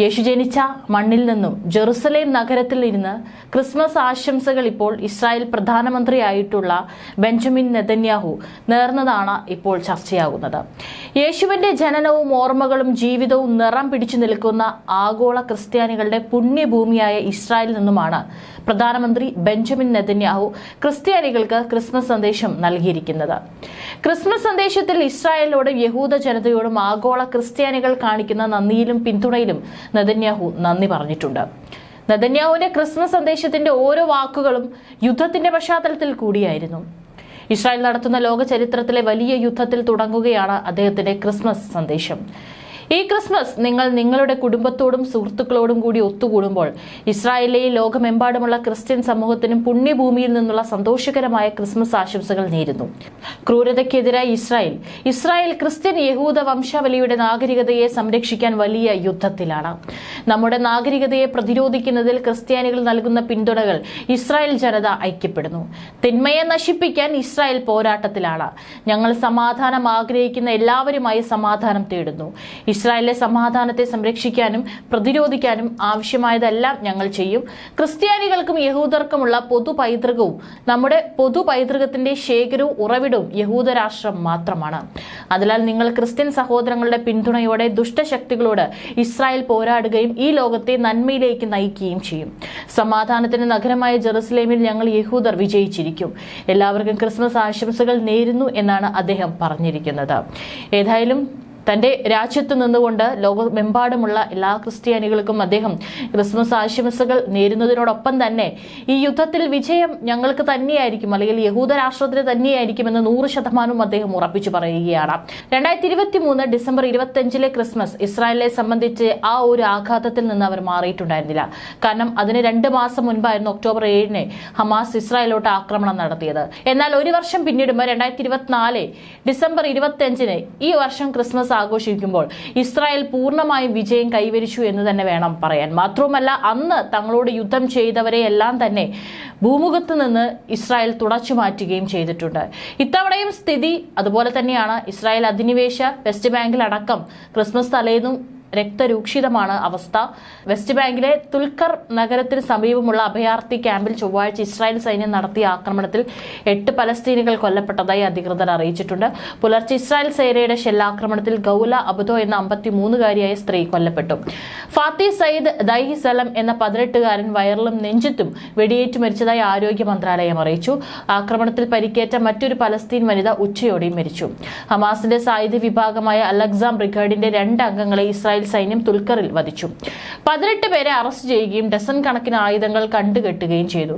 യേശു ജനിച്ച മണ്ണിൽ നിന്നും ജെറുസലേം നഗരത്തിൽ ഇരുന്ന് ക്രിസ്മസ് ആശംസകൾ ഇപ്പോൾ ഇസ്രായേൽ പ്രധാനമന്ത്രിയായിട്ടുള്ള ബെഞ്ചമിൻ നെതന്യാഹു നേർന്നതാണ് ഇപ്പോൾ ചർച്ചയാകുന്നത് യേശുവിന്റെ ജനനവും ഓർമ്മകളും ജീവിതവും നിറം പിടിച്ചു നിൽക്കുന്ന ആഗോള ക്രിസ്ത്യാനികളുടെ പുണ്യഭൂമിയായ ഇസ്രായേൽ നിന്നുമാണ് പ്രധാനമന്ത്രി ബെഞ്ചമിൻ നെതന്യാഹു ക്രിസ്ത്യാനികൾക്ക് ക്രിസ്മസ് സന്ദേശം നൽകിയിരിക്കുന്നത്. ക്രിസ്മസ് സന്ദേശത്തിൽ ഇസ്രായേലിനോടും യഹൂദ ജനതയോടും ആഗോള ക്രിസ്ത്യാനികൾ കാണിക്കുന്ന നന്ദിയിലും പിന്തുണയിലും നെതന്യാഹു നന്ദി പറഞ്ഞിട്ടുണ്ട്. നെതന്യാഹുവിന്റെ ക്രിസ്മസ് സന്ദേശത്തിന്റെ ഓരോ വാക്കുകളും യുദ്ധത്തിന്റെ പശ്ചാത്തലത്തിൽ കൂടിയായിരുന്നു. ഇസ്രായേൽ നടത്തുന്ന ലോക ചരിത്രത്തിലെ വലിയ യുദ്ധത്തിൽ തുടങ്ങുകയാണ് അദ്ദേഹത്തിന്റെ ക്രിസ്മസ് സന്ദേശം. ഈ ക്രിസ്മസ് നിങ്ങൾ നിങ്ങളുടെ കുടുംബത്തോടും സുഹൃത്തുക്കളോടും കൂടി ഒത്തുകൂടുമ്പോൾ ഇസ്രായേലിലെ ലോകമെമ്പാടുമുള്ള ക്രിസ്ത്യൻ സമൂഹത്തിനും പുണ്യഭൂമിയിൽ നിന്നുള്ള സന്തോഷകരമായ ക്രിസ്മസ് ആശംസകൾ നേരുന്നു. ക്രൂരതയ്ക്കെതിരായി ഇസ്രായേൽ. ഇസ്രായേൽ ക്രിസ്ത്യൻ യഹൂദ വംശാവലിയുടെ നാഗരികതയെ സംരക്ഷിക്കാൻ വലിയ യുദ്ധത്തിലാണ്. നമ്മുടെ നാഗരികതയെ പ്രതിരോധിക്കുന്നതിൽ ക്രിസ്ത്യാനികൾ നൽകുന്ന പിന്തുണകൾ ഇസ്രായേൽ ജനത ഐക്യപ്പെടുന്നു. തിന്മയെ നശിപ്പിക്കാൻ ഇസ്രായേൽ പോരാട്ടത്തിലാണ്. ഞങ്ങൾ സമാധാനം ആഗ്രഹിക്കുന്ന എല്ലാവരുമായി സമാധാനം തേടുന്നു. ഇസ്രായേലിലെ സമാധാനത്തെ സംരക്ഷിക്കാനും പ്രതിരോധിക്കാനും ആവശ്യമായതെല്ലാം ഞങ്ങൾ ചെയ്യും. ക്രിസ്ത്യാനികൾക്കും യഹൂദർക്കുമുള്ള പൊതു പൈതൃകവും നമ്മുടെ പൊതു പൈതൃകത്തിന്റെ ശേഖരവും ഉറവിടവും യഹൂദരാഷ്ട്രം മാത്രമാണ്. അതിനാൽ നിങ്ങൾ ക്രിസ്ത്യൻ സഹോദരങ്ങളുടെ പിന്തുണയോടെ ദുഷ്ടശക്തികളോട് ഇസ്രായേൽ പോരാടുകയും ഈ ലോകത്തെ നന്മയിലേക്ക് നയിക്കുകയും ചെയ്യും. സമാധാനത്തിന്റെ നഗരമായ ജെറുസലേമിൽ ഞങ്ങൾ യഹൂദർ വിജയിച്ചിരിക്കും. എല്ലാവർക്കും ക്രിസ്മസ് ആശംസകൾ നേരുന്നു എന്നാണ് അദ്ദേഹം പറഞ്ഞിരിക്കുന്നത്. ഏതായാലും തന്റെ രാജ്യത്ത് നിന്നുകൊണ്ട് ലോകമെമ്പാടുമുള്ള എല്ലാ ക്രിസ്ത്യാനികൾക്കും അദ്ദേഹം ക്രിസ്മസ് ആശംസകൾ നേരുന്നതിനോടൊപ്പം തന്നെ ഈ യുദ്ധത്തിൽ വിജയം ഞങ്ങൾക്ക് തന്നെയായിരിക്കും അല്ലെങ്കിൽ യഹൂദ രാഷ്ട്രത്തിന് തന്നെയായിരിക്കുമെന്ന് നൂറ് ശതമാനവും അദ്ദേഹം ഉറപ്പിച്ചു പറയുകയാണ്. രണ്ടായിരത്തി ഇരുപത്തി മൂന്ന് ഡിസംബർ ഇരുപത്തിയഞ്ചിലെ ക്രിസ്മസ് ഇസ്രായേലിനെ സംബന്ധിച്ച് ആ ഒരു ആഘാതത്തിൽ നിന്ന് അവർ മാറിയിട്ടുണ്ടായിരുന്നില്ല. കാരണം അതിന് രണ്ട് മാസം മുൻപായിരുന്നു ഒക്ടോബർ ഏഴിന് ഹമാസ് ഇസ്രായേലോട്ട് ആക്രമണം നടത്തിയത്. എന്നാൽ ഒരു വർഷം പിന്നിടുമ്പോൾ രണ്ടായിരത്തി ഇരുപത്തിനാല് ഡിസംബർ ഇരുപത്തിയഞ്ചിന് ഈ വർഷം ക്രിസ്മസ് ആഘോഷിക്കുമ്പോൾ ഇസ്രായേൽ പൂർണമായും വിജയം കൈവരിച്ചു എന്ന് തന്നെ വേണം പറയാൻ. മാത്രവുമല്ല അന്ന് തങ്ങളോട് യുദ്ധം ചെയ്തവരെ എല്ലാം തന്നെ ഭൂമുഖത്ത് നിന്ന് ഇസ്രായേൽ തുടച്ചു മാറ്റുകയും ചെയ്തിട്ടുണ്ട്. ഇത്തവണയും സ്ഥിതി അതുപോലെ തന്നെയാണ്. ഇസ്രായേൽ അധിനിവേശ വെസ്റ്റ് ബാങ്കിൽ അടക്കം ക്രിസ്മസ് തലേന്നും രക്തരൂക്ഷിതമാണ് അവസ്ഥ. വെസ്റ്റ് ബാങ്കിലെ തുൽക്കർ നഗരത്തിന് സമീപമുള്ള അഭയാർത്ഥി ക്യാമ്പിൽ ചൊവ്വാഴ്ച ഇസ്രായേൽ സൈന്യം നടത്തിയ ആക്രമണത്തിൽ എട്ട് പലസ്തീനികൾ കൊല്ലപ്പെട്ടതായി അധികൃതർ അറിയിച്ചിട്ടുണ്ട്. പുലർച്ചെ ഇസ്രായേൽ സേനയുടെ ഷെല്ലാക്രമണത്തിൽ ഗൌല അബുദോ എന്ന അമ്പത്തിമൂന്നുകാരിയായ സ്ത്രീ കൊല്ലപ്പെട്ടു. ഫാത്തി സയ്യിദ് ദൈഹി സലം എന്ന പതിനെട്ടുകാരൻ വയറിലും നെഞ്ചത്തും വെടിയേറ്റ് മരിച്ചതായി ആരോഗ്യ മന്ത്രാലയം അറിയിച്ചു. ആക്രമണത്തിൽ പരിക്കേറ്റ മറ്റൊരു പലസ്തീൻ വനിത ഉച്ചയോടെയും മരിച്ചു. ഹമാസിന്റെ സായുധ വിഭാഗമായ അലക്സാം ബ്രിഗേഡിന്റെ രണ്ട് അംഗങ്ങളെ ഇസ്രായേൽ സൈന്യം തുൽക്കറിൽ വധിച്ചു. പതിനെട്ട് പേരെ അറസ്റ്റ് ചെയ്യുകയും ഡസൻ കണക്കിന് ആയുധങ്ങൾ കണ്ടുകെട്ടുകയും ചെയ്തു.